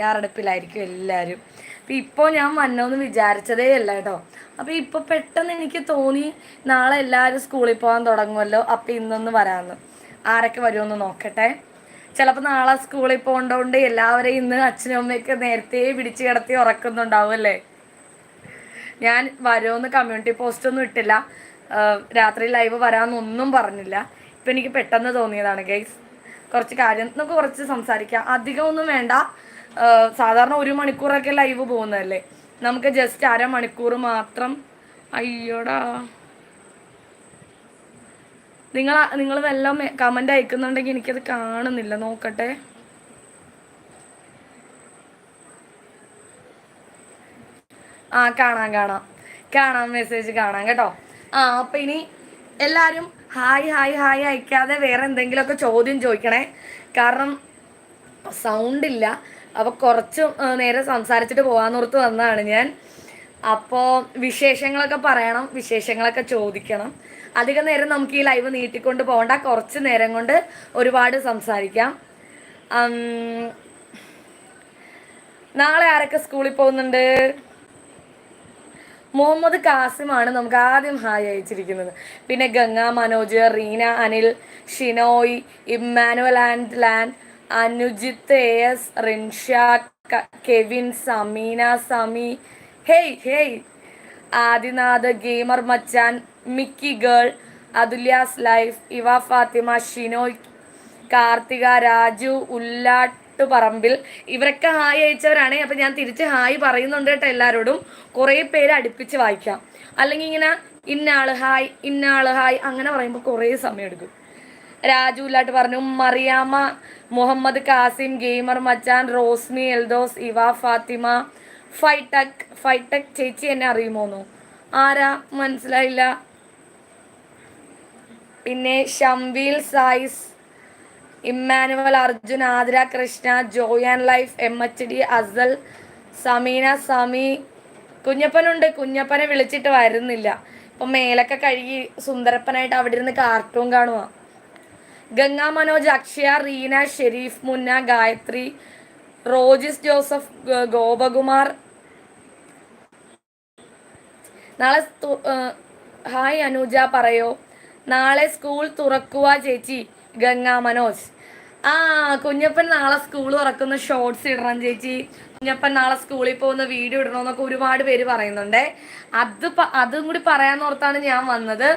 തയ്യാറെടുപ്പിലായിരിക്കും എല്ലാവരും അപ്പം ഇപ്പോൾ ഞാൻ വന്നോന്ന് വിചാരിച്ചതേ അല്ല കേട്ടോ. അപ്പം ഇപ്പോൾ പെട്ടെന്ന് എനിക്ക് തോന്നി നാളെ എല്ലാവരും സ്കൂളിൽ പോകാൻ തുടങ്ങുമല്ലോ അപ്പം ഇന്നൊന്ന് വരാമെന്ന് ആരൊക്കെ വരുമെന്ന് നോക്കട്ടെ. ചിലപ്പോൾ നാളെ സ്കൂളിൽ പോകേണ്ടതുകൊണ്ട് എല്ലാവരെയും ഇന്ന് അച്ഛനും അമ്മയൊക്കെ നേരത്തെ പിടിച്ച് കിടത്തി ഉറക്കുന്നുണ്ടാവും അല്ലേ? ഞാൻ വരുമെന്ന് കമ്മ്യൂണിറ്റി പോസ്റ്റ് ഒന്നും ഇട്ടില്ല. രാത്രി ലൈവ് വരാമെന്നൊന്നും പറഞ്ഞില്ല. ഇപ്പം എനിക്ക് പെട്ടെന്ന് തോന്നിയതാണ് ഗൈസ്. കുറച്ച് കാര്യം നമുക്ക് കുറച്ച് സംസാരിക്കാം. അധികമൊന്നും വേണ്ട. സാധാരണ ഒരു മണിക്കൂറൊക്കെ ലൈവ് പോകുന്നതല്ലേ? നമുക്ക് ജസ്റ്റ് അരമണിക്കൂർ മാത്രം. അയ്യോടാ. നിങ്ങൾ നിങ്ങൾ വല്ലതും കമന്റ് അയക്കുന്നുണ്ടെങ്കിൽ എനിക്കത് കാണുന്നില്ല. നോക്കട്ടെ. ആ കാണാം കാണാം. കാണാം മെസ്സേജ് കാണാം കേട്ടോ. ആ അപ്പം ഇനി എല്ലാവരും ഹായ് ഹായ് ഹായ് അയക്കാതെ വേറെ എന്തെങ്കിലുമൊക്കെ ചോദ്യം ചോദിക്കണേ. കാരണം സൗണ്ട് ഇല്ല. അപ്പോൾ കുറച്ച് നേരെ സംസാരിച്ചിട്ട് പോകാന്നോർത്ത് വന്നതാണ് ഞാൻ. അപ്പോൾ വിശേഷങ്ങളൊക്കെ പറയണം വിശേഷങ്ങളൊക്കെ ചോദിക്കണം. അധിക നേരം നമുക്ക് ഈ ലൈവ് നീട്ടിക്കൊണ്ട് പോകണ്ട കുറച്ച് നേരം കൊണ്ട് ഒരുപാട് സംസാരിക്കാം. നാളെ ആരൊക്കെ സ്കൂളിൽ പോകുന്നുണ്ട്? മുഹമ്മദ് കാസിമാണ് നമുക്ക് ആദ്യം ഹായ് അയച്ചിരിക്കുന്നത്. പിന്നെ Ganga Manoj Reena Anil Shinoy Emmanuel and land Anujith A S Rinsha Kevin Sameena Sami hey hey. Adinath gamer Machan Mickey girl Athulya's life Eva Fathima Shinoy Karthika Raju ഉല്ലാട്ട് പറമ്പിൽ ഇവരൊക്കെ ഹായ് അയച്ചവരാണ്. അപ്പൊ ഞാൻ തിരിച്ച് ഹായ് പറയുന്നുണ്ട് കേട്ടോ എല്ലാവരോടും കുറേ പേര് അടുപ്പിച്ച് വായിക്കാം. അല്ലെങ്കിൽ ഇങ്ങനെ ഇന്നാൾ ഹായ് ഇന്നാൾ ഹായ് അങ്ങനെ പറയുമ്പോൾ കുറേ സമയം എടുക്കും രാജു ഇല്ലാട്ട് പറഞ്ഞു മറിയാമ മുഹമ്മദ് കാസിം ഗെയിമർ മച്ചാൻ റോസ്മി എൽദോസ് ഇവ ഫാത്തിമ ഫൈടക് ഫൈടക് ചേച്ചി എന്നെ അറിയുമോന്നു? ആരാ? മനസ്സിലായില്ല. പിന്നെ Shamveel സായിസ് Emmanuel Arjun Athira Krishna Joy and life M H D Asal Sameena Sami കുഞ്ഞപ്പനുണ്ട്. കുഞ്ഞപ്പനെ വിളിച്ചിട്ട് വരുന്നില്ല. ഇപ്പൊ മേലൊക്കെ കഴുകി സുന്ദരപ്പനായിട്ട് അവിടെ ഇരുന്ന് കാർട്ടൂൺ കാണുക ഗംഗാ മനോജ് അക്ഷയ റീന ഷെരീഫ് മുന്ന ഗായത്രി റോജിസ് ജോസഫ് ഗോപകുമാർ. നാളെ ഹായ് അനുജ പറയോ? നാളെ സ്കൂൾ തുറക്കുക ചേച്ചി ഗംഗാ മനോജ്. ആ കുഞ്ഞപ്പൻ നാളെ സ്കൂൾ തുറക്കുന്ന ഷോർട്സ് ഇടണം ചേച്ചി. കുഞ്ഞപ്പൻ നാളെ സ്കൂളിൽ പോകുന്ന വീഡിയോ ഇടണമെന്നൊക്കെ ഒരുപാട് പേര് പറയുന്നുണ്ടേ. അത് അതും കൂടി പറയാൻ പറയാന്നോർത്താണ് ഞാൻ വന്നത്.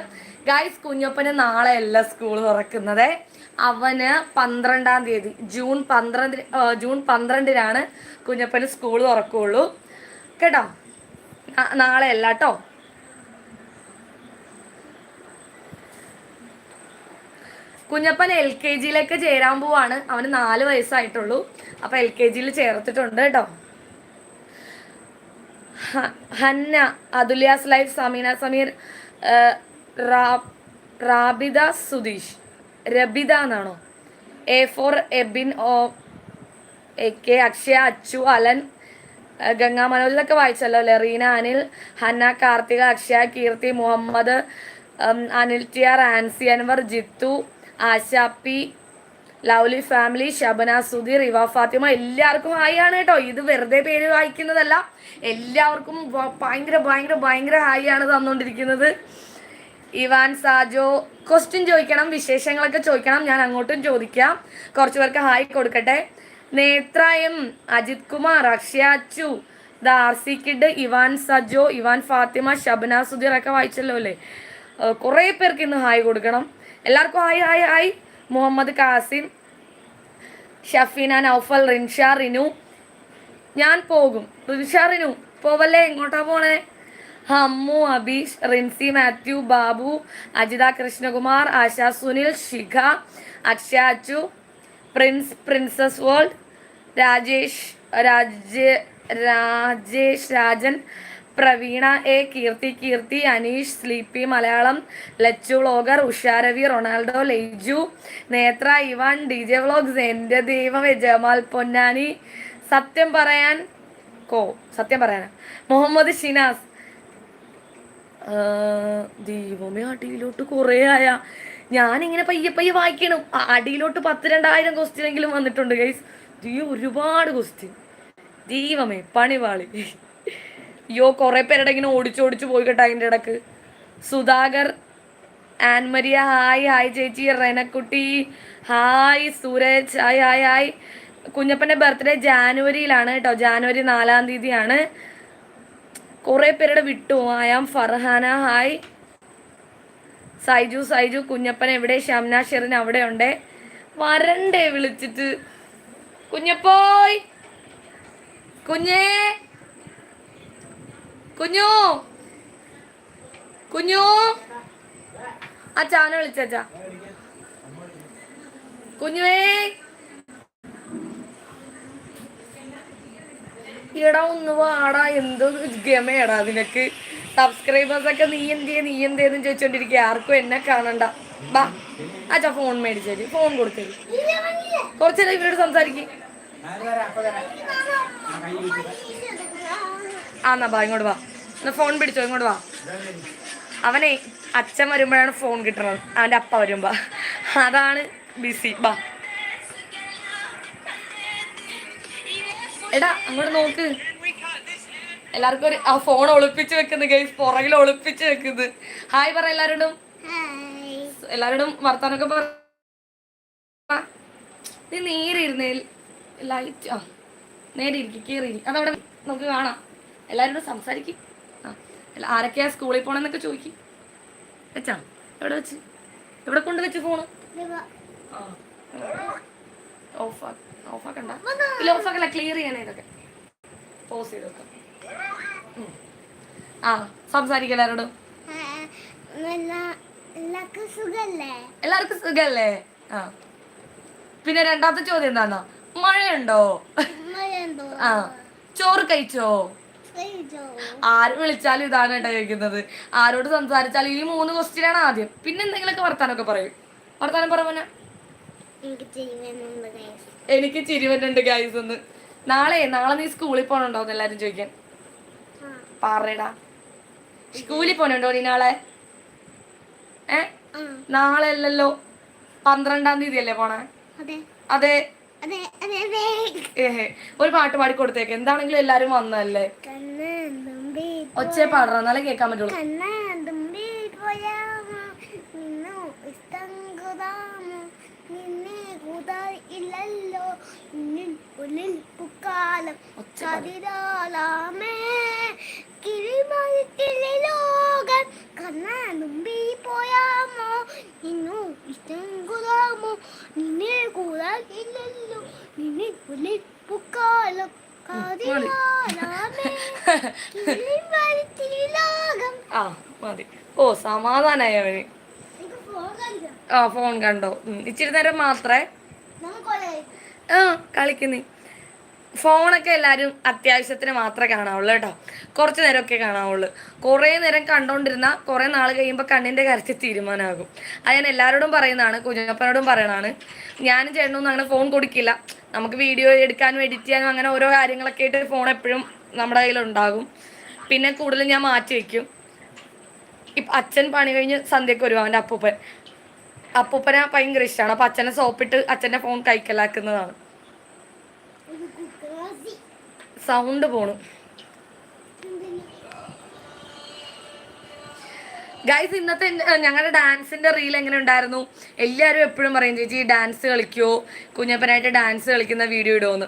ഗൈസ് കുഞ്ഞപ്പന് നാളെ അല്ല സ്കൂൾ തുറക്കുന്നത്. അവന് പന്ത്രണ്ടാം തീയതി ജൂൺ പന്ത്രണ്ട് ജൂൺ പന്ത്രണ്ടിനാണ് കുഞ്ഞപ്പന് സ്കൂൾ തുറക്കുള്ളൂ. കേട്ടോ? നാളെയല്ല കേട്ടോ കുഞ്ഞപ്പൻ എൽ കെ ജിയിലേക്ക് ചേരാൻ പോവാണ്. അവന് നാല് വയസ്സായിട്ടുള്ളൂ. അപ്പൊ എൽ കെ ജിയിൽ ചേർത്തിട്ടുണ്ട് കേട്ടോ ഹന്ന അതുല്യാസ് ലൈഫ് സമീന സമീർ റാബിദ സുധീഷ് രബിത എന്നാണോ? A four Ebin O A K Akshaya Achu Alan Ganga മനോജിലൊക്കെ വായിച്ചല്ലോ അല്ലേ? Reena Anil Hannah Karthika Akshaya Keerthi Muhammad Anil T R Ancy Anwar Jithu Asha P lovely family Shabana Sudheer Eva Fathima എല്ലാവർക്കും hi ആണ് കേട്ടോ. ഇത് വെറുതെ പേര് വായിക്കുന്നതല്ല. എല്ലാവർക്കും ഭയങ്കര ഭയങ്കര ഭയങ്കര ഹായ് ആണ് തന്നുകൊണ്ടിരിക്കുന്നത് ഇവാൻ സാജോ ക്വസ്റ്റ്യൻ ചോദിക്കണം വിശേഷങ്ങളൊക്കെ ചോദിക്കണം ഞാൻ അങ്ങോട്ടും ചോദിക്കാം. കുറച്ചു പേർക്ക് ഹായ് കൊടുക്കട്ടെ. Netra M Ajith Kumar Akshayachu the R C kid Ivan Sajo Ivan Fathima Shabana Sudheer ഒക്കെ വായിച്ചല്ലോ അല്ലേ? കുറേ പേർക്ക് ഇന്ന് ഹായ് കൊടുക്കണം. എല്ലാവർക്കും hi hi hi Muhammad Kasim Shafeena Noufal Rinsha Rinu. ഞാൻ പോകും. റിൻഷ റിനു പോവല്ലേ? എങ്ങോട്ടാ പോണേ? Hammu Abeesh Rincy Mathew Babu Ajitha Krishnakumar Asha Sunil Shikha Akshaya Achu prince princess world Rajesh Raja Rajesh Rajan Praveena A Keerthi Keerthi Aneesh sleepy Malayalam Lachu vlogger Usharavi Ronaldo Leju Netra Ivan D J vlogs എന്റെ ദൈവം Jamal Ponnani സത്യം പറയാൻ കോ സത്യം പറയാനാ മുഹമ്മദ് ഷിനാസ് ദൈവമേ അടിയിലോട്ട് കുറേ ആയ. ഞാനിങ്ങനെ പയ്യെ പയ്യെ വായിക്കണം. അടിയിലോട്ട് പത്ത് രണ്ടായിരം ക്വസ്റ്റ്യൻ എങ്കിലും വന്നിട്ടുണ്ട് ഗൈസ് ദീ ഒരുപാട് ക്വസ്റ്റ്യൻ. ദൈവമേ പണിവാളി. അയ്യോ കുറെ പേരുടെ ഇങ്ങനെ ഓടിച്ചോടിച്ച് പോയി കേട്ടോ അതിന്റെ ഇടയ്ക്ക്. സുധാകർ ആൻമരിയ ഹായ് ഹായ് ചേച്ചി റെനക്കുട്ടി hi Sooraj hi hi hi. കുഞ്ഞപ്പന്റെ birthday ജാനുവരിയിലാണ് കേട്ടോ. ജാനുവരി നാലാം തീയതിയാണ്. കുറേ പേരുടെ വിട്ടു. I am Farhana hi. Saiju Saiju Kunjappan എവിടെ? ഷംന ഷെറിൻ അവിടെ ഉണ്ട് വരണ്ടേ വിളിച്ചിട്ട്. കുഞ്ഞപ്പോയ് കുഞ്ഞേ. കുഞ്ഞു. കുഞ്ഞു. അച്ഛാനെ വിളിച്ചാ കുഞ്ഞുവേ. എടാ ഒന്ന് വാടാ എന്തോ ഗമയടാ നിനക്ക്. സബ്സ്ക്രൈബേഴ്സ് ഒക്കെ നീ എന്തേ നീ എന്തേന്ന് ചോദിച്ചോണ്ടിരിക്കുക ആർക്കും എന്നെ കാണണ്ട. ബാ അച്ഛാ ഫോൺ മേടിച്ചേരി ഫോൺ കൊടുത്തേരി കുറച്ചേരം ഇവരോട് സംസാരിക്കും. ആ എന്നാ ബാ ഇങ്ങോട്ട് വാ. എന്നാ ഫോൺ പിടിച്ചോ ഇങ്ങോട്ട് വാ. അവനെ അച്ഛൻ വരുമ്പോഴാണ് ഫോൺ കിട്ടണത്. അവന്റെ അപ്പ വരുമ്പോ. അതാണ് ബിസി ബാ. എടാ അങ്ങോട്ട് നോക്ക്. എല്ലാവർക്കും ഒരു ആ ഫോൺ ഒളിപ്പിച്ച് വെക്കുന്നു ഗൈസ് പുറകിൽ ഒളിപ്പിച്ച് വെക്കുന്നത് ഹായ് പറ എല്ലാരോടും. എല്ലാരോടും വർത്താനൊക്കെ പറ. നീ നേരെ ഇരുന്നേ. ലൈറ്റ് ആ. നേരെ ഇരിക്കും കയറി അതവിടെ നമുക്ക് കാണാം. എല്ലാവരോടും സംസാരിക്കും. ആ ആരൊക്കെയാ സ്കൂളിൽ പോണെന്നൊക്കെ ചോദിക്കും. വെച്ചാ. എവിടെ വെച്ച്? എവിടെ കൊണ്ട് വെച്ച് ഫോണ് ഓഫ് ഓഫാക്കണ്ട ഇല്ല ഓഫാക്കല്ല ക്ലിയർ ചെയ്യണേ ഇതൊക്കെ. പോസ് ചെയ്ത് വെക്കാം. ആ സംസാരിക്കാം എല്ലാവരോടും എല്ലാവർക്കും സുഖല്ലേ? എല്ലാവർക്കും സുഖല്ലേ? ആ. പിന്നെ രണ്ടാമത്തെ ചോദ്യം എന്താണോ മഴയുണ്ടോ? മഴയുണ്ടോ? ആ. ചോറ് കഴിച്ചോ? കഴിച്ചോ? ആര് വിളിച്ചാലും ഇതാണ് കേട്ടോ ചോദിക്കുന്നത്. ആരോട് സംസാരിച്ചാലും ഈ മൂന്ന് ക്വസ്റ്റ്യൻ ആണ് ആദ്യം. പിന്നെ എന്തെങ്കിലുമൊക്കെ വർത്താനൊക്കെ പറയും. വർത്താനം പറഞ്ഞ എനിക്ക് ചിരിവനുണ്ട് ചിരി വരുന്നുണ്ട് ഗൈസ് എന്ന്. നാളെ നാളെ നീ സ്കൂളിൽ പോകണുണ്ടോന്ന് എല്ലാരും ചോദിക്കാൻ. പറയടാ. സ്കൂളിൽ പോണുണ്ടോ നീ നാളെ? ഏ? നാളെ അല്ലല്ലോ. പന്ത്രണ്ടാം തീയതി അല്ലേ പോണേ? അതെ. ഒരു പാട്ട് പാടി കൊടുത്തേക്ക്. എന്താണെങ്കിലും എല്ലാരും വന്നല്ലേ ഒച്ച പാടണം. എന്നാലേ കേൾക്കാൻ പറ്റുള്ളൂ കണ്ണൻ തുമ്പി പോയാമോ നിന്നു ഇഷ്ടം കുതാമോ നിന്നെ കൂതാ ഇല്ലല്ലോ. നിൻ ഉള്ളിൽ പുക്കാലം ചതിരാളാമേ കിഴിമയത്തിലെ ലോകം. കണ്ണൻ തുമ്പി പോയാമോ? നിന്നു ഇഷ്ടം കൂടാമോ? നിന്നെ കൂതാ ഇല്ലല്ലോ. നിന്നിൽ ഉള്ളിൽ പുക്കാലം. ആ മതി. ഓ സമാധാനായി അവന്. ആ ഫോൺ കണ്ടോ. ഇച്ചിരി നേരം മാത്രമേ ആ കളിക്കുന്നേ. ഫോണൊക്കെ എല്ലാവരും അത്യാവശ്യത്തിന് മാത്രമേ കാണാവുള്ളൂ കേട്ടോ. കുറച്ച് നേരമൊക്കെ കാണാവുള്ളൂ. കുറേ നേരം കണ്ടോണ്ടിരുന്ന കുറേ നാൾ കഴിയുമ്പോൾ കണ്ണിന്റെ കരച്ചിൽ തീരുമാനമാകും അത് ഞാൻ എല്ലാവരോടും പറയുന്നതാണ് കുഞ്ഞപ്പനോടും പറയണതാണ്. ഞാനും ചേട്ടനൊന്നും അങ്ങനെ ഫോൺ കൊടുക്കില്ല. നമുക്ക് വീഡിയോ എടുക്കാനും എഡിറ്റ് ചെയ്യാനും അങ്ങനെ ഓരോ കാര്യങ്ങളൊക്കെ ആയിട്ട് ഫോൺ എപ്പോഴും നമ്മുടെ കയ്യിലുണ്ടാകും. പിന്നെ കൂടുതലും ഞാൻ മാറ്റി വയ്ക്കും. ഇപ്പം അച്ഛൻ പണി കഴിഞ്ഞ് സന്ധ്യക്ക് വരും അവന്റെ അപ്പൂപ്പൻ. അപ്പൂപ്പനെ ഭയങ്കര ഇഷ്ടമാണ് അപ്പം അച്ഛനെ സോപ്പിട്ട് അച്ഛന്റെ ഫോൺ കൈക്കലാക്കുന്നതാണ്. സൗണ്ട് പോണു. ഗൈസ് ഇന്നത്തെ ഞങ്ങളുടെ ഡാൻസിന്റെ റീൽ എങ്ങനെ ഉണ്ടായിരുന്നു? എല്ലാവരും എപ്പോഴും പറയും ചേച്ചി ഡാൻസ് കളിക്കുമോ കുഞ്ഞപ്പനായിട്ട് ഡാൻസ് കളിക്കുന്ന വീഡിയോ ഇടുമെന്ന്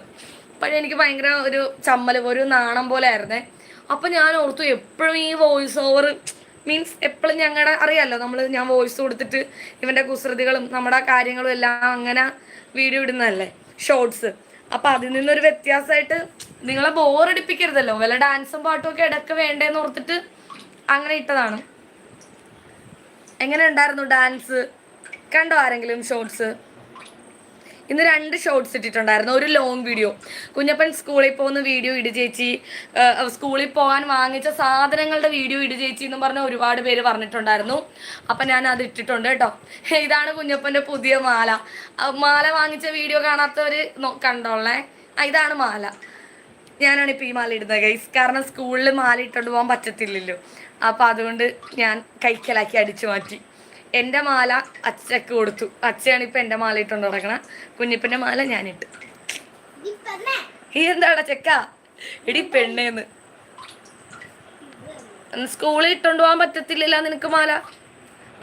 പക്ഷേ എനിക്ക് ഭയങ്കര ഒരു ചമ്മൽ ഒരു നാണം പോലെ ആയിരുന്നേ. അപ്പം ഞാൻ ഓർത്തു എപ്പോഴും ഈ വോയിസ് ഓവർ മീൻസ് എപ്പോഴും ഞങ്ങളുടെ അറിയാലോ നമ്മൾ ഞാൻ വോയിസ് കൊടുത്തിട്ട് ഇവന്റെ കുസൃതികളും നമ്മുടെ കാര്യങ്ങളും എല്ലാം അങ്ങനെ വീഡിയോ ഇടുന്നതല്ലേ ഷോർട്സ് അപ്പം അതിൽ നിന്നൊരു വ്യത്യാസമായിട്ട് നിങ്ങളെ ബോറടിപ്പിക്കരുതല്ലോ വല്ല ഡാൻസും പാട്ടും ഒക്കെ ഇടയ്ക്ക് വേണ്ടേന്ന് ഓർത്തിട്ട് അങ്ങനെ ഇട്ടതാണ്. എങ്ങനെ ഉണ്ടായിരുന്നു ഡാൻസ് കണ്ടോ ആരെങ്കിലും ഷോർട്സ് ഇന്ന് രണ്ട് ഷോർട്സ് ഇട്ടിട്ടുണ്ടായിരുന്നു. ഒരു ലോങ് വീഡിയോ കുഞ്ഞപ്പൻ സ്കൂളിൽ പോകുന്ന വീഡിയോ ഇട് ചേച്ചി. സ്കൂളിൽ പോകാൻ വാങ്ങിച്ച സാധനങ്ങളുടെ വീഡിയോ ഇട് ചേച്ചി എന്ന് പറഞ്ഞ ഒരുപാട് പേര് പറഞ്ഞിട്ടുണ്ടായിരുന്നു. അപ്പം ഞാൻ അത് ഇട്ടിട്ടുണ്ട് കേട്ടോ. ഇതാണ് കുഞ്ഞപ്പന്റെ പുതിയ മാല. മാല വാങ്ങിച്ച വീഡിയോ കാണാത്തവർ കണ്ടോളേ. ഇതാണ് മാല. ഞാനാണ് ഇപ്പോൾ ഈ മാല ഇടുന്നത് ഗൈസ് കാരണം സ്കൂളിൽ മാല ഇട്ടുകൊണ്ട് പോകാൻ പറ്റത്തില്ലല്ലോ. അപ്പോൾ അതുകൊണ്ട് ഞാൻ കൈക്കലാക്കി അടിച്ചു മാറ്റി. എന്റെ മാല അച്ഛക്ക് കൊടുത്തു. അച്ഛയാണ് ഇപ്പം എന്റെ മാല ഇട്ടുകൊണ്ട് നടക്കണ. കുഞ്ഞിപ്പന്റെ മാല ഞാനിട്ട്. ഈ എന്താടാ ചെക്ക? എടി പെണ്ണേന്ന്. സ്കൂളിൽ ഇട്ടോണ്ട് പോകാൻ പറ്റത്തില്ലല്ലോ നിനക്ക് മാല?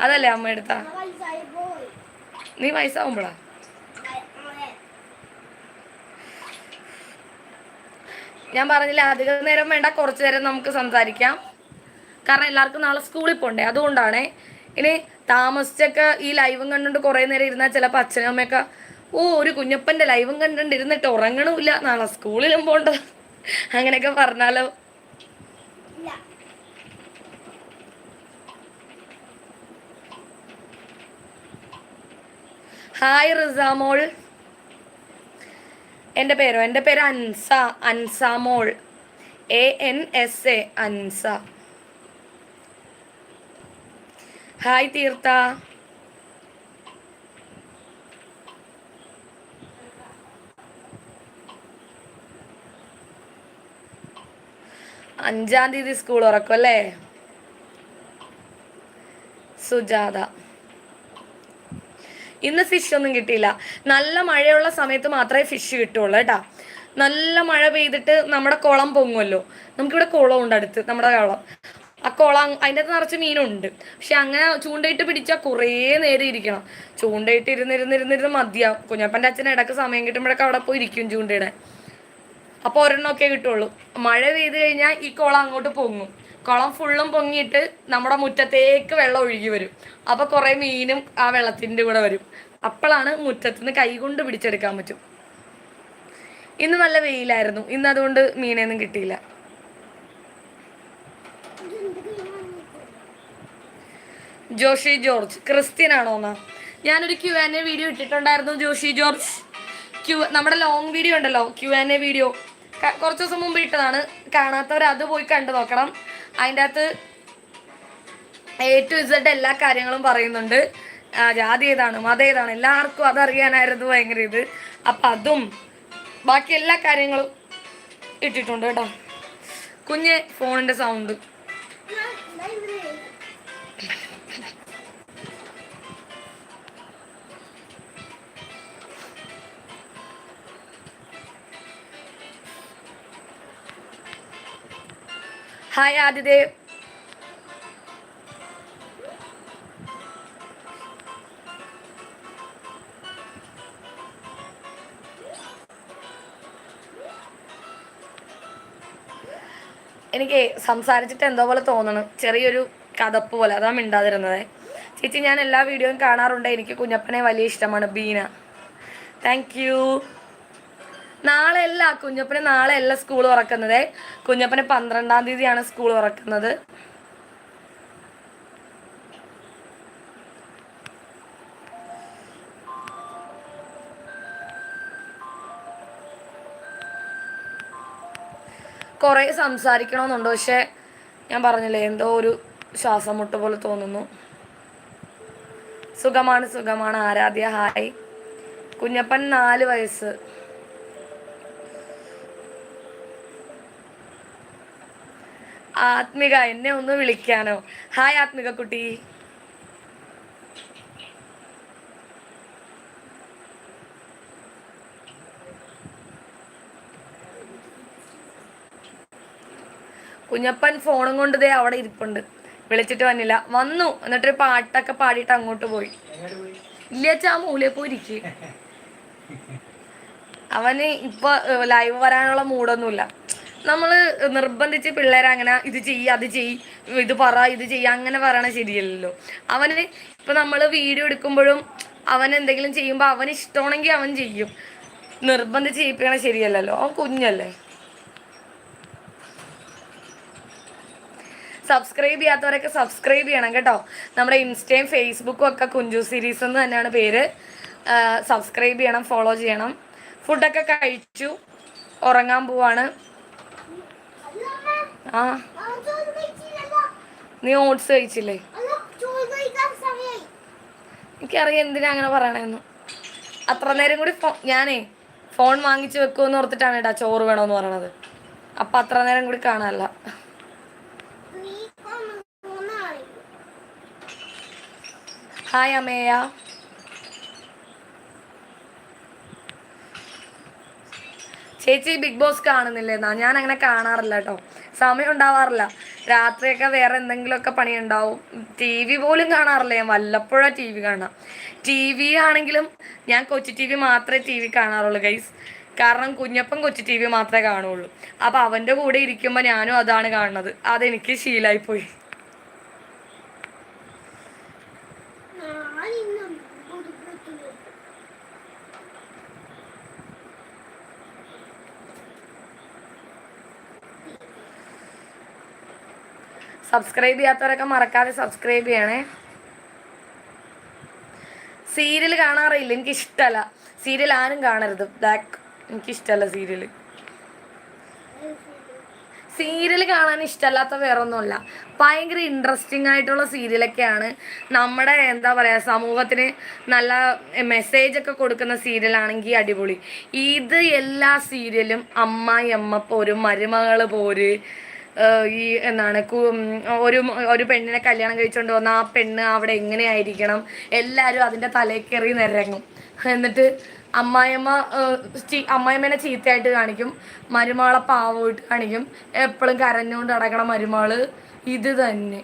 അതല്ലേ അമ്മ എടുത്താ? നീ വയസ്സാവുമ്പോഴാ അതെ. ഞാൻ പറഞ്ഞില്ല അധിക നേരം വേണ്ട കുറച്ചു നേരം നമുക്ക് സംസാരിക്കാം. കാരണം എല്ലാവർക്കും നാളെ സ്കൂളിൽ പോണ്ടേ അതുകൊണ്ടാണേ. ഇനി താമസിച്ചൊക്കെ ഈ ലൈവും കണ്ടുകൊണ്ട് കുറേ നേരം ഇരുന്നാൽ ചിലപ്പോൾ അച്ഛനും അമ്മയൊക്കെ ഓ ഒരു കുഞ്ഞപ്പന്റെ ലൈവും കണ്ടുകൊണ്ട് ഇരുന്നിട്ട് ഉറങ്ങണമില്ല നാളെ സ്കൂളിലും പോണ്ട അങ്ങനെയൊക്കെ പറഞ്ഞാലോ? ഹായ് റിസാമോൾ എന്റെ പേരോ? എന്റെ പേര് Ansa Ansamol A N S A Ansa. Hi തീർത്ത അഞ്ചാം തീയതി സ്കൂൾ ഉറക്കും അല്ലേ? സുജാത. ഇന്ന് ഫിഷ് ഒന്നും കിട്ടിയില്ല. നല്ല മഴയുള്ള സമയത്ത് മാത്രമേ ഫിഷ് കിട്ടുള്ളൂ കേട്ടാ. നല്ല മഴ പെയ്തിട്ട് നമ്മുടെ കുളം പൊങ്ങുമല്ലോ. നമുക്കിവിടെ കുളം ഉണ്ട് അടുത്ത് നമ്മുടെ കുളം. ആ കുളം അതിന്റെ അകത്ത് നിറച്ച് മീനുണ്ട്. പക്ഷെ അങ്ങനെ ചൂണ്ടയിട്ട് പിടിച്ചാൽ കുറേ നേരം ഇരിക്കണം. ചൂണ്ടയിട്ട് ഇരുന്നിരുന്നിരുന്നിരുന്ന് മതിയാവും. കുഞ്ഞപ്പന്റെ അച്ഛൻ ഇടയ്ക്ക് സമയം കിട്ടുമ്പോഴൊക്കെ അവിടെ പോയി ഇരിക്കും ചൂണ്ടയിടാൻ അപ്പോൾ ഒരെണ്ണമൊക്കെ കിട്ടുള്ളൂ. മഴ പെയ്ത് കഴിഞ്ഞാൽ ഈ കുളം അങ്ങോട്ട് പൊങ്ങും. കുളം ഫുള്ളും പൊങ്ങിയിട്ട് നമ്മുടെ മുറ്റത്തേക്ക് വെള്ളം ഒഴുകി വരും. അപ്പോൾ കുറേ മീനും ആ വെള്ളത്തിന്റെ കൂടെ വരും. അപ്പോഴാണ് മുറ്റത്തുനിന്ന് കൈകൊണ്ട് പിടിച്ചെടുക്കാൻ പറ്റും. ഇന്ന് നല്ല വെയിലായിരുന്നു. ഇന്ന് അതുകൊണ്ട് മീനൊന്നും കിട്ടിയില്ല. ജോഷി ജോർജ്. ക്രിസ്ത്യൻ ആണോ എന്നാ. ഞാനൊരു ക്യു ആൻ എ വീഡിയോ ഇട്ടിട്ടുണ്ടായിരുന്നു ജോഷി ജോർജ്. ക്യു നമ്മുടെ ലോങ് വീഡിയോ ഉണ്ടല്ലോ ക്യു ആൻ എ വീഡിയോ കുറച്ച് ദിവസം മുമ്പ് ഇട്ടതാണ്. കാണാത്തവർ അത് പോയി കണ്ടു നോക്കണം. അതിന്റെ അകത്ത് എ ടു ഇസഡ് എല്ലാ കാര്യങ്ങളും പറയുന്നുണ്ട്. ജാതി ഏതാണ് മതം ഏതാണ് എല്ലാവർക്കും അതറിയാനായിരുന്നു ഭയങ്കര ഇത്. അപ്പം അതും ബാക്കി എല്ലാ കാര്യങ്ങളും ഇട്ടിട്ടുണ്ട് കേട്ടോ. കുഞ്ഞ് ഫോണിന്റെ സൗണ്ട് ഹായ് ആദിദേവ് എനിക്ക് സംസാരിച്ചിട്ട് എന്തോ പോലെ തോന്നണം. ചെറിയൊരു കഥപ്പ് പോലെ. അതാ മിണ്ടാതിരുന്നത്. ചേച്ചി ഞാൻ എല്ലാ വീഡിയോയും കാണാറുണ്ട്. എനിക്ക് കുഞ്ഞപ്പനെ വലിയ ഇഷ്ടമാണ് ബീന. താങ്ക് നാളെ അല്ല കുഞ്ഞപ്പന് നാളെ അല്ല സ്കൂൾ തുറക്കുന്നത്. കുഞ്ഞപ്പന് പന്ത്രണ്ടാം തീയതിയാണ് സ്കൂൾ തുറക്കുന്നത്. കുറേ സംസാരിക്കണമെന്നുണ്ട് പക്ഷെ ഞാൻ പറഞ്ഞില്ലേ എന്തോ ഒരു ശ്വാസം മുട്ട പോലെ തോന്നുന്നു. സുഖമാണ് സുഖമാണ്. ആരാധ്യ ഹായ്. കുഞ്ഞപ്പൻ നാല് വയസ്സ്. ആത്മിക എന്നെ ഒന്ന് വിളിക്കാനോ? ഹായ് ആത്മിക കുട്ടി. കുഞ്ഞപ്പൻ ഫോണും കൊണ്ട് ദേ അവിടെ ഇരിപ്പുണ്ട്. വിളിച്ചിട്ട് വന്നില്ല. വന്നു. എന്നിട്ടൊരു പാട്ടൊക്കെ പാടിയിട്ട് അങ്ങോട്ട് പോയി. ഇല്ലച്ചാ ആ മൂലെ പോയി ഇരിക്കും അവന് ഇപ്പൊ ലൈവ് വരാനുള്ള മൂടൊന്നുമില്ല നമ്മൾ നിർബന്ധിച്ച് പിള്ളേരെ അങ്ങനെ ഇത് ചെയ്യ് അത് ചെയ്യ് ഇത് പറ ഇത് ചെയ്യ അങ്ങനെ പറയണ ശരിയല്ലല്ലോ. അവന് ഇപ്പൊ നമ്മൾ വീഡിയോ എടുക്കുമ്പോഴും അവൻ എന്തെങ്കിലും ചെയ്യുമ്പോൾ അവൻ ഇഷ്ടമാണെങ്കിൽ അവൻ ചെയ്യും. നിർബന്ധിച്ച് ചെയ്യിപ്പിക്കണ ശരിയല്ലല്ലോ. അവൻ കുഞ്ഞല്ലേ. സബ്സ്ക്രൈബ് ചെയ്യാത്തവരൊക്കെ സബ്സ്ക്രൈബ് ചെയ്യണം കേട്ടോ. നമ്മുടെ ഇൻസ്റ്റയും ഫേസ്ബുക്കും ഒക്കെ കുഞ്ചു സീരീസ് എന്ന് തന്നെയാണ് പേര്. സബ്സ്ക്രൈബ് ചെയ്യണം ഫോളോ ചെയ്യണം. ഫുഡൊക്കെ കഴിച്ചു ഉറങ്ങാൻ പോവാണ്. ആ. നീ ഓട്സ് കഴിച്ചില്ലേ? എനിക്കറിയാം എന്തിനാ അങ്ങനെ പറയണേന്ന്. അത്ര നേരം കൂടി ഞാനേ ഫോൺ വാങ്ങിച്ചു വെക്കുമെന്ന് ഓർത്തിട്ടാണ് കേട്ടാ ചോറ് വേണമെന്ന് പറയണത്. അപ്പം അത്ര നേരം കൂടി കാണാനല്ല. ഹായ് അമേയ. ചേച്ചി ബിഗ് ബോസ് കാണുന്നില്ലേന്നാ ഞാൻ അങ്ങനെ കാണാറില്ല കേട്ടോ സമയം ഉണ്ടാവാറില്ല. രാത്രിയൊക്കെ വേറെ എന്തെങ്കിലുമൊക്കെ പണി ഉണ്ടാവും ടി വി പോലും കാണാറില്ല. ഞാൻ വല്ലപ്പോഴാണ് ടി വി കാണാം ടി വി ആണെങ്കിലും ഞാൻ കൊച്ചു ടി വി മാത്രമേ ടി വി കാണാറുള്ളൂ ഗൈസ് കാരണം കുഞ്ഞപ്പൻ കൊച്ചു ടി വി മാത്രമേ കാണുള്ളൂ അപ്പം അവന്റെ കൂടെ ഇരിക്കുമ്പോൾ ഞാനും അതാണ് കാണുന്നത്. അതെനിക്ക് ശീലമായിപ്പോയി സബ്സ്ക്രൈബ് ചെയ്യാത്തവരൊക്കെ മറക്കാതെ സബ്സ്ക്രൈബ് ചെയ്യണേ. സീരിയൽ കാണാറില്ല എനിക്ക് ഇഷ്ടമല്ല സീരിയൽ ആരും കാണരുത്. ബ്ലാക്ക് എനിക്ക് ഇഷ്ടല്ല സീരിയൽ സീരിയൽ കാണാൻ ഇഷ്ടമല്ലാത്ത വേറെ ഒന്നുമില്ല ഭയങ്കര ഇൻട്രസ്റ്റിംഗ് ആയിട്ടുള്ള സീരിയലൊക്കെയാണ്. നമ്മുടെ എന്താ പറയുക സമൂഹത്തിന് നല്ല മെസ്സേജ് ഒക്കെ കൊടുക്കുന്ന സീരിയലാണെങ്കിൽ അടിപൊളി. ഇത് എല്ലാ സീരിയലും അമ്മായി അമ്മ പോരും മരുമകൾ പോര് ഈ എന്താണ് ഒരു ഒരു പെണ്ണിനെ കല്യാണം കഴിച്ചുകൊണ്ട് വന്ന ആ പെണ്ണ് അവിടെ എങ്ങനെയായിരിക്കണം? എല്ലാവരും അതിന്റെ തലയിൽ കയറി നിരങ്ങും. എന്നിട്ട് അമ്മായിയമ്മ അമ്മായിമ്മേനെ ചീത്തയായിട്ട് കാണിക്കും. മരുമകളെ പാവമായിട്ട് കാണിക്കും. എപ്പോഴും കരഞ്ഞുകൊണ്ട് അടക്കണ മരുമകൾ ഇത് തന്നെ.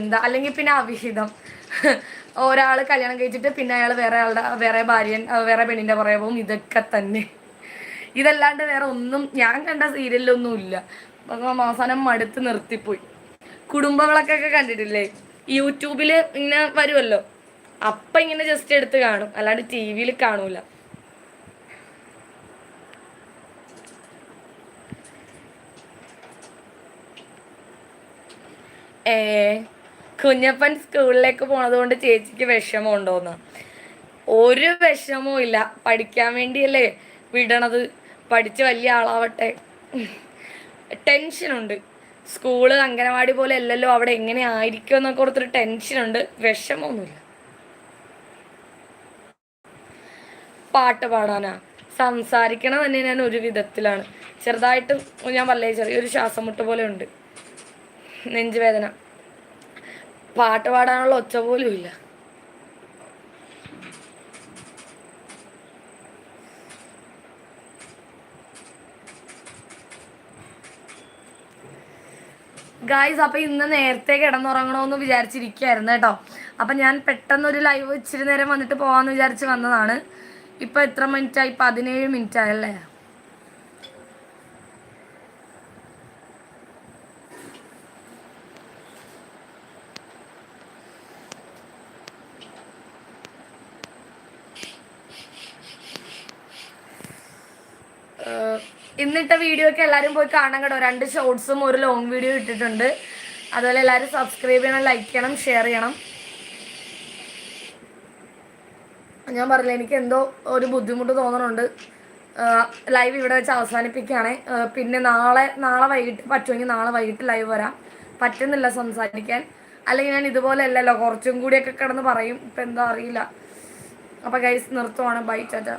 എന്താ അല്ലെങ്കിൽ പിന്നെ അവിഹിതം. ഒരാൾ കല്യാണം കഴിച്ചിട്ട് പിന്നെ അയാൾ വേറെ ആളുടെ വേറെ ഭാര്യൻ വേറെ പെണ്ണിന്റെ പുറകെ പോകും. ഇതൊക്കെ തന്നെ. ഇതല്ലാണ്ട് വേറെ ഒന്നും ഞാൻ കണ്ട സീരിയലിലൊന്നും ഇല്ല അവസാനം മടുത്ത് നിർത്തിപ്പോയി. കുടുംബങ്ങളൊക്കെ കണ്ടിട്ടില്ലേ? യൂട്യൂബിൽ ഇങ്ങനെ വരുമല്ലോ അപ്പം ഇങ്ങനെ ജസ്റ്റ് എടുത്ത് കാണും. അല്ലാണ്ട് ടി വിയിൽ കാണൂല. ഏ കുഞ്ഞപ്പൻ സ്കൂളിലേക്ക് പോണത് കൊണ്ട് ചേച്ചിക്ക് വിഷമം ഉണ്ടോന്ന് ഒരു വിഷമവും ഇല്ല പഠിക്കാൻ വേണ്ടിയല്ലേ വിടണത്. പഠിച്ച് വലിയ ആളാവട്ടെ. ടെൻഷനുണ്ട്. സ്കൂൾ അംഗനവാടി പോലെ അല്ലല്ലോ അവിടെ എങ്ങനെ ആയിരിക്കും എന്നൊക്കെ ഓർത്തൊരു ടെൻഷനുണ്ട്. വിഷമമൊന്നുമില്ല. പാട്ട് പാടാനാ. സംസാരിക്കണ തന്നെ ഞാൻ ഒരു വിധത്തിലാണ്. ചെറുതായിട്ട് ഞാൻ പറഞ്ഞേ ചെറിയൊരു ശ്വാസം മുട്ട പോലെ ഉണ്ട്. നെഞ്ചുവേദന. പാട്ട് പാടാനുള്ള ഒച്ച പോലും ഇല്ല. ഗായ്സ് അപ്പൊ ഇന്ന് നേരത്തെ കിടന്നുറങ്ങണമെന്ന് വിചാരിച്ചിരിക്കുകയായിരുന്നു കേട്ടോ. അപ്പൊ ഞാൻ പെട്ടെന്ന് ഒരു ലൈവ് ഇച്ചിരി നേരം വന്നിട്ട് പോവാന്ന് വിചാരിച്ച് വന്നതാണ്. ഇപ്പൊ എത്ര മിനിറ്റ് ആയി? പതിനേഴ് മിനിറ്റ് ഇന്നിട്ട വീഡിയോ ഒക്കെ എല്ലാവരും പോയി കാണാൻ കേട്ടോ. രണ്ട് ഷോർട്സും ഒരു ലോങ് വീഡിയോ ഇട്ടിട്ടുണ്ട്. അതുപോലെ എല്ലാവരും സബ്സ്ക്രൈബ് ചെയ്യണം ലൈക്ക് ചെയ്യണം ഷെയർ ചെയ്യണം. ഞാൻ പറഞ്ഞില്ല എനിക്ക് എന്തോ ഒരു ബുദ്ധിമുട്ട് തോന്നുന്നുണ്ട് ലൈവ് ഇവിടെ വെച്ച് അവസാനിപ്പിക്കുകയാണേ. പിന്നെ നാളെ നാളെ വൈകിട്ട് പറ്റുമെങ്കിൽ നാളെ വൈകിട്ട് ലൈവ് വരാം. പറ്റുന്നില്ല സംസാരിക്കാൻ. അല്ലെങ്കിൽ ഞാൻ ഇതുപോലെ അല്ലല്ലോ കുറച്ചും കൂടിയൊക്കെ കിടന്ന് പറയും. ഇപ്പം എന്താ അറിയില്ല. അപ്പം ഗൈസ് നിർത്തുവാണ്. ബൈ ചാറ്റ